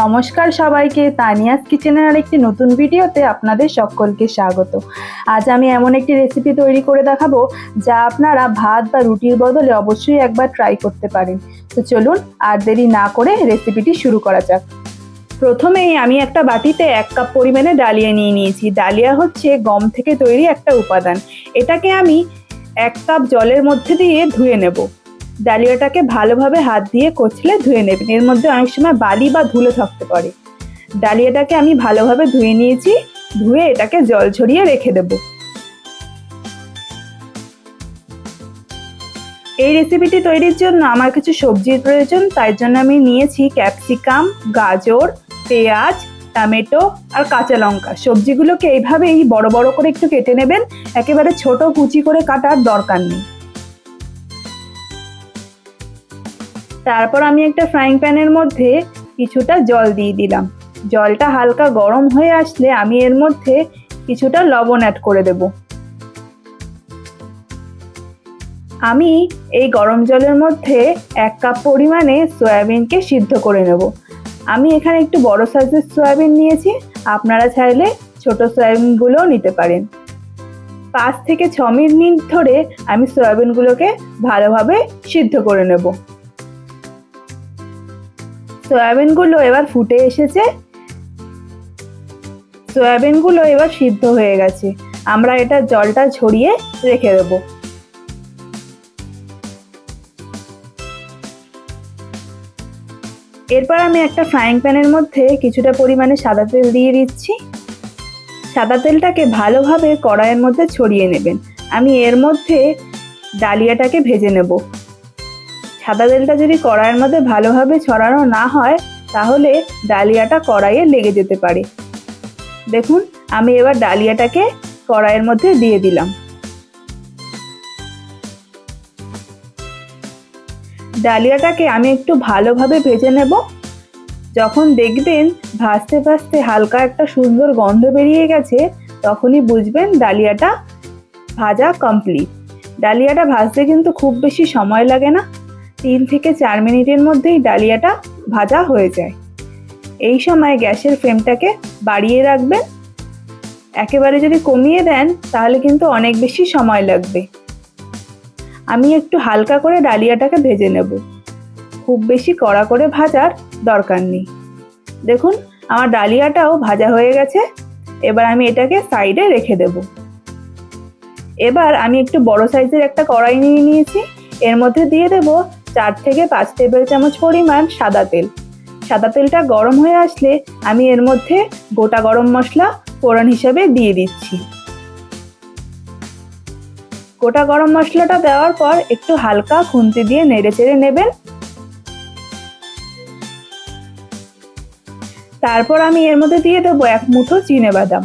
নমস্কার সবাইকে। তানিয়াস কিচেনের আরেকটি নতুন ভিডিওতে আপনাদের সকলকে স্বাগত। আজ আমি এমন একটি রেসিপি তৈরি করে দেখাবো, যা আপনারা ভাত বা রুটির বদলে অবশ্যই একবার ট্রাই করতে পারেন। তো চলুন, আর দেরি না করে রেসিপিটি শুরু করা যাক। প্রথমেই আমি একটা বাটিতে এক কাপ পরিমাণে ডালিয়া নিয়ে নিয়েছি। ডালিয়া হচ্ছে গম থেকে তৈরি একটা উপাদান। এটাকে আমি এক কাপ জলের মধ্যে দিয়ে ধুয়ে নেব। ডালিয়াটাকে ভালোভাবে হাত দিয়ে কচলে ধুয়ে নেবেন। এর মধ্যে অনেক সময় বালি বা ধুলো থাকতে পারে। ডালিয়াটাকে আমি ভালোভাবে ধুয়ে নিয়েছি, ধুয়ে এটাকে জল ছড়িয়ে রেখে দেব। এই রেসিপিটি তৈরির জন্য আমার কিছু সবজির প্রয়োজন, তাই জন্য আমি নিয়েছি ক্যাপসিকাম গাজর, পেঁয়াজ, টমেটো আর কাঁচা লঙ্কা। সবজিগুলোকে এইভাবেই বড় বড় করে একটু কেটে নেবেন। একেবারে ছোট কুচি করে কাটার দরকার নেই। তারপর আমি একটা ফ্রাইং প্যানের মধ্যে কিছুটা জল দিয়ে দিলাম। জলটা হালকা গরম হয়ে আসলে আমি এর মধ্যে কিছুটা লবণ অ্যাড করে দেব। আমি এই গরম জলের মধ্যে এক কাপ পরিমাণে সয়াবিনকে সিদ্ধ করে নেব। আমি এখানে একটু বড় সাইজের সয়াবিন নিয়েছি, আপনারা চাইলে ছোট সয়াবিনগুলোও নিতে পারেন। পাঁচ থেকে ছ মিনিট ধরে আমি সয়াবিনগুলোকে ভালোভাবে সিদ্ধ করে নেব। সয়াবিনগুলো এবার ফুটে এসেছে। সয়াবিনগুলো এবার সিদ্ধ হয়ে গেছে। আমরা এটা জলটা ছড়িয়ে রেখে দেব। এরপর আমি একটা ফ্রাইং প্যানের মধ্যে কিছুটা পরিমাণে সাদা তেল দিয়ে দিচ্ছি। সাদা তেলটাকে ভালোভাবে কড়াইয়ের মধ্যে ছড়িয়ে নেবেন। আমি এর মধ্যে ডালিয়াটাকে ভেজে নেব। সাদা তেলটা যদি কড়াইয়ের মধ্যে ভালোভাবে ছড়ানো না হয়, তাহলে ডালিয়াটা কড়াইয়ে লেগে যেতে পারে। দেখুন, আমি এবার ডালিয়াটাকে কড়াইয়ের মধ্যে দিয়ে দিলাম। ডালিয়াটাকে আমি একটু ভালোভাবে ভেজে নেব। যখন দেখবেন ভাজতে ভাজতে হালকা একটা সুন্দর গন্ধ বেরিয়ে গেছে, তখনই বুঝবেন ডালিয়াটা ভাজা কমপ্লিট ডালিয়াটা ভাজতে কিন্তু খুব বেশি সময় লাগে না। তিন থেকে চার মিনিটের মধ্যেই ডালিয়াটা ভাজা হয়ে যায়। এই সময় গ্যাসের ফ্লেমটাকে বাড়িয়ে রাখবেন। একেবারে যদি কমিয়ে দেন, তাহলে কিন্তু অনেক বেশি সময় লাগবে। আমি একটু হালকা করে ডালিয়াটাকে ভেজে নেব। খুব বেশি কড়া করে ভাজার দরকার নেই। দেখুন, আমার ডালিয়াটাও ভাজা হয়ে গেছে। এবার আমি এটাকে সাইডে রেখে দেব। এবার আমি একটু বড় সাইজের একটা কড়াই নিয়ে নিয়েছি। এর মধ্যে দিয়ে দেব চার থেকে পাঁচ টেবিল চামচ পরিমাণ সাদা তেল। সাদা তেলটা গরম হয়ে আসলে আমি এর মধ্যে গোটা গরম মশলা ফোড়ন হিসেবে দিয়ে দিচ্ছি। গোটা গরম মশলাটা দেওয়ার পর একটু হালকা খুন্তি দিয়ে নেড়ে চেড়ে নেবেন। তারপর আমি এর মধ্যে দিয়ে দেবো এক মুঠো চিনে বাদাম।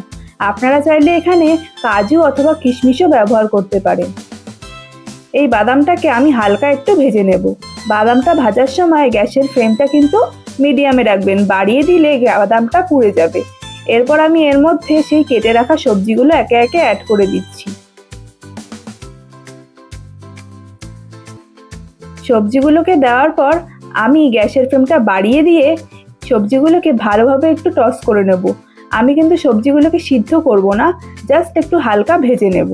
আপনারা চাইলে এখানে কাজু অথবা কিশমিশও ব্যবহার করতে পারেন। এই বাদামটাকে আমি হালকা একটু ভেজে নেব। বাদামটা ভাজার সময় গ্যাসের ফ্লেমটা কিন্তু মিডিয়ামে রাখবেন, বাড়িয়ে দিলে বাদামটা পুড়ে যাবে। এরপর আমি এর মধ্যে সেই কেটে রাখা সবজিগুলো একে একে অ্যাড করে দিচ্ছি। সবজিগুলোকে দেওয়ার পর আমি গ্যাসের ফ্লেমটা বাড়িয়ে দিয়ে সবজিগুলোকে ভালোভাবে একটু টস করে নেব। আমি কিন্তু সবজিগুলোকে সিদ্ধ করব না জাস্ট একটু হালকা ভেজে নেব।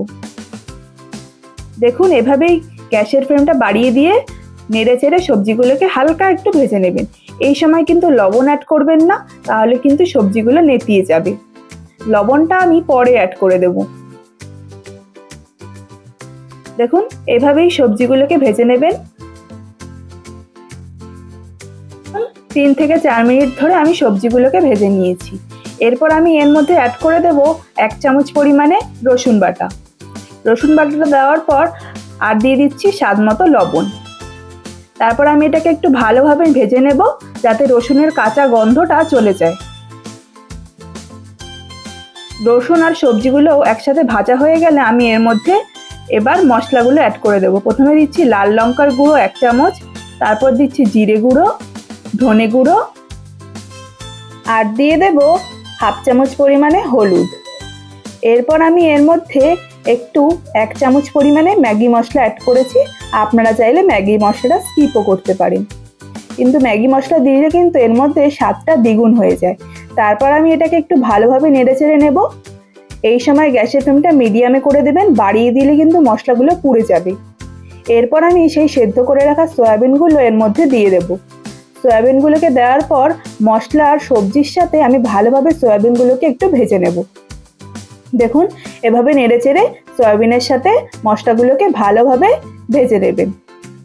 দেখুন, এভাবেই গ্যাসের ফ্লেমটা বাড়িয়ে দিয়ে নেড়ে চেড়ে সবজিগুলোকে হালকা একটু ভেজে নেবেন। এই সময় কিন্তু লবণ অ্যাড করবেন না, তাহলে কিন্তু সবজিগুলো নেতিয়ে যাবে। লবণটা আমি পরে অ্যাড করে দেব। দেখুন, এভাবেই সবজিগুলোকে ভেজে নেবেন। তিন থেকে চার মিনিট ধরে আমি সবজিগুলোকে ভেজে নিয়েছি। এরপর আমি এর মধ্যে অ্যাড করে দেব এক চামচ পরিমাণে রসুন বাটা। রসুন বাটাটা দেওয়ার পর আর দিয়ে দিচ্ছি স্বাদ মতো লবণ। তারপর আমি এটাকে একটু ভালোভাবে ভেজে নেব যাতে রসুনের কাঁচা গন্ধটা চলে যায়। রসুন আর সবজিগুলো একসাথে ভাজা হয়ে গেলে আমি এর মধ্যে এবার মশলাগুলো অ্যাড করে দেবো। প্রথমে দিচ্ছি লাল লঙ্কার গুঁড়ো এক চামচ, তারপর দিচ্ছি জিরে গুঁড়ো, ধনে গুঁড়ো আর দিয়ে দেব হাফ চামচ পরিমাণে হলুদ। এরপর আমি এর মধ্যে একটু এক চামচ পরিমাণে ম্যাগি মশলা অ্যাড করেছি। আপনারা চাইলে ম্যাগি মশলাটা স্কিপও করতে পারেন। কিন্তু ম্যাগি মশলা দিলে কিন্তু এর মধ্যে স্বাদটা দ্বিগুণ হয়ে যায়। তারপর আমি এটাকে একটু ভালোভাবে নেড়ে চেড়ে নেব। এই সময় গ্যাসের ফ্লেমটা মিডিয়ামে করে দেবেন, বাড়িয়ে দিলে কিন্তু মশলাগুলো পুড়ে যাবে। এরপর আমি সেই সেদ্ধ করে রাখা সয়াবিনগুলো এর মধ্যে দিয়ে দেব। সয়াবিনগুলোকে দেওয়ার পর মশলা আর সবজির সাথে আমি ভালোভাবে সয়াবিনগুলোকে একটু ভেজে নেব। দেখুন, এভাবে নেড়ে চেড়ে সয়াবিনের সাথে মশলাগুলোকে ভালোভাবে ভেজে দেবেন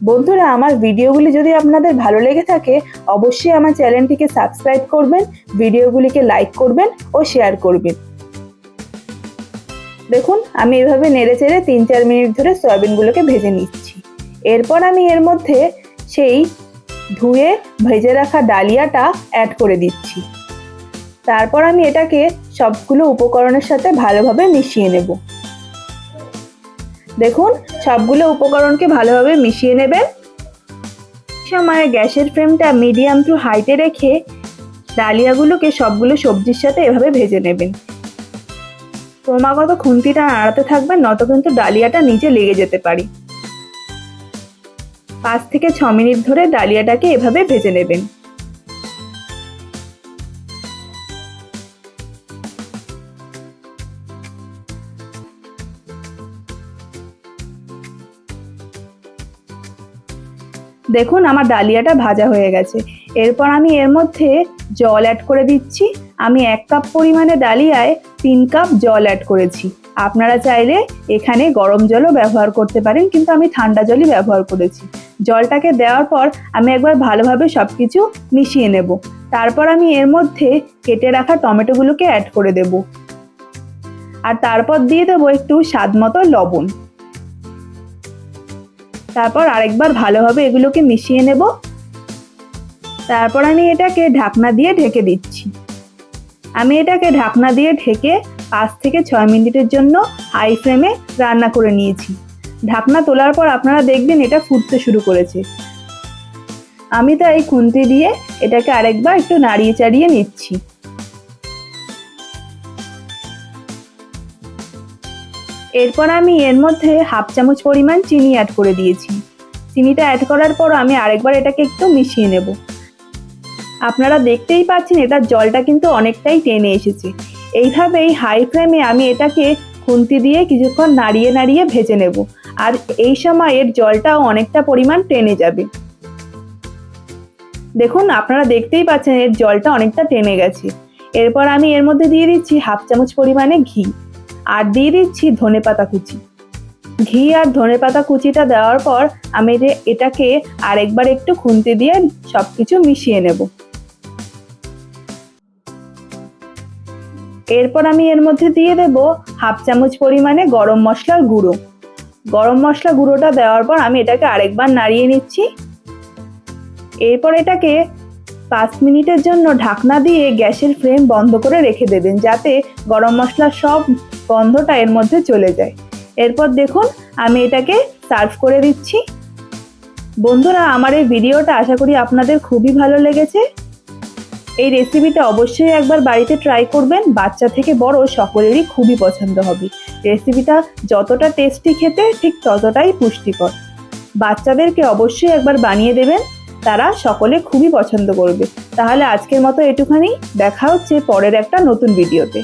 বন্ধুরা, আমার ভিডিওগুলি যদি আপনাদের ভালো লেগে থাকে, অবশ্যই আমার চ্যানেলটিকে সাবস্ক্রাইব করবেন, ভিডিওগুলিকে লাইক করবেন ও শেয়ার করবেন। দেখুন, আমি এভাবে নেড়ে চেড়ে তিন চার মিনিট ধরে সয়াবিনগুলোকে ভেজে নিচ্ছি। এরপর আমি এর মধ্যে সেই ধুয়ে ভেজে রাখা ডালিয়াটা অ্যাড করে দিচ্ছি। তারপর আমি এটাকে সবগুলো উপকরণের সাথে ভালোভাবে মিশিয়ে নেব। দেখুন, সবগুলো উপকরণকে ভালোভাবে মিশিয়ে নেবেন। সময় গ্যাসের ফ্লেমটা মিডিয়াম টু হাইতে রেখে ডালিয়াগুলোকে সবগুলো সবজির সাথে এভাবে ভেজে নেবেন। ক্রমাগত খুন্তিটা নাড়াতে থাকবেন নত কিন্তু ডালিয়াটা নিচে লেগে যেতে পারে। পাঁচ থেকে ছ মিনিট ধরে ডালিয়াটাকে এভাবে ভেজে নেবেন। দেখুন আমার ডালিয়াটা ভাজা হয়ে গেছে। এরপর আমি এর মধ্যে জল অ্যাড করে দিচ্ছি। আমি এক কাপ পরিমাণে ডালিয়ায় তিন কাপ জল অ্যাড করেছি। আপনারা চাইলে এখানে গরম জলও ব্যবহার করতে পারেন, কিন্তু আমি ঠান্ডা জলই ব্যবহার করেছি। জলটাকে দেওয়ার পর আমি একবার ভালোভাবে সব কিছু মিশিয়ে নেব। তারপর আমি এর মধ্যে কেটে রাখা টমেটোগুলোকে অ্যাড করে দেব। আর তারপর দিয়ে দেবো একটু স্বাদ মতো লবণ। তারপর আরেকবার ভালোভাবে এগুলোকে মিশিয়ে নেব। তারপর আমি এটাকে ঢাকনা দিয়ে ঢেকে দিচ্ছি। আমি এটাকে ঢাকনা দিয়ে ঢেকে পাঁচ থেকে ছয় মিনিটের জন্য হাই ফ্লেমে রান্না করে নিয়েছি। ঢাকনা তোলার পর আপনারা দেখবেন এটা ফুটতে শুরু করেছে। আমি তাই খুন্তি দিয়ে এটাকে আরেকবার একটু নাড়িয়ে চাড়িয়ে নিচ্ছি। এরপর আমি এর মধ্যে হাফ চামচ পরিমাণ চিনি অ্যাড করে দিয়েছি। চিনিটা অ্যাড করার পর আমি আরেকবার এটাকে একটু মিশিয়ে নেব। আপনারা দেখতেই পাচ্ছেন এটার জলটা কিন্তু অনেকটাই টেনে এসেছে। এইভাবেই হাই ফ্লেমে আমি এটাকে খুন্তি দিয়ে কিছুক্ষণ নাড়িয়ে নাড়িয়ে ভেজে নেব। আর এই সময় এর জলটাও অনেকটা পরিমাণ টেনে যাবে। দেখুন, আপনারা দেখতেই পাচ্ছেন এর জলটা অনেকটা টেনে গেছে। এরপর আমি এর মধ্যে দিয়ে দিচ্ছি হাফ চামচ পরিমাণে ঘি। আর দিয়ে দিচ্ছি ধনে পাতা কুচি। ঘি আর ধনে পাতা কুচিটা দেওয়ার পর আমি এটাকে আরেকবার একটু খুন্তি দিয়ে সব কিছু মিশিয়ে নেব। এরপর আমি এর মধ্যে দিয়ে দেব হাফ চামচ পরিমাণে গরম মশলার গুঁড়ো। গরম মশলা গুঁড়োটা দেওয়ার পর আমি এটাকে আরেকবার নাড়িয়ে নিচ্ছি। এরপর এটাকে পাঁচ মিনিটের জন্য ঢাকনা দিয়ে গ্যাসের ফ্লেম বন্ধ করে রেখে দেবেন যাতে গরম মশলার সব গন্ধটা এর মধ্যে চলে যায়। এরপর দেখুন, আমি এটাকে সার্ভ করে দিচ্ছি। বন্ধুরা, আমার এই ভিডিওটা আশা করি আপনাদের খুবই ভালো লেগেছে। এই রেসিপিটা অবশ্যই একবার বাড়িতে ট্রাই করবেন, বাচ্চা থেকে বড় সকলেরই খুবই পছন্দ হবে। রেসিপিটা যতটা টেস্টি খেতে, ঠিক ততটাই পুষ্টিকর। বাচ্চাদেরকে অবশ্যই একবার বানিয়ে দেবেন। তারা সকলে খুবই পছন্দ করবে। তাহলে আজকের মতো এটুখানি। দেখা হচ্ছে পরের একটা নতুন ভিডিওতে।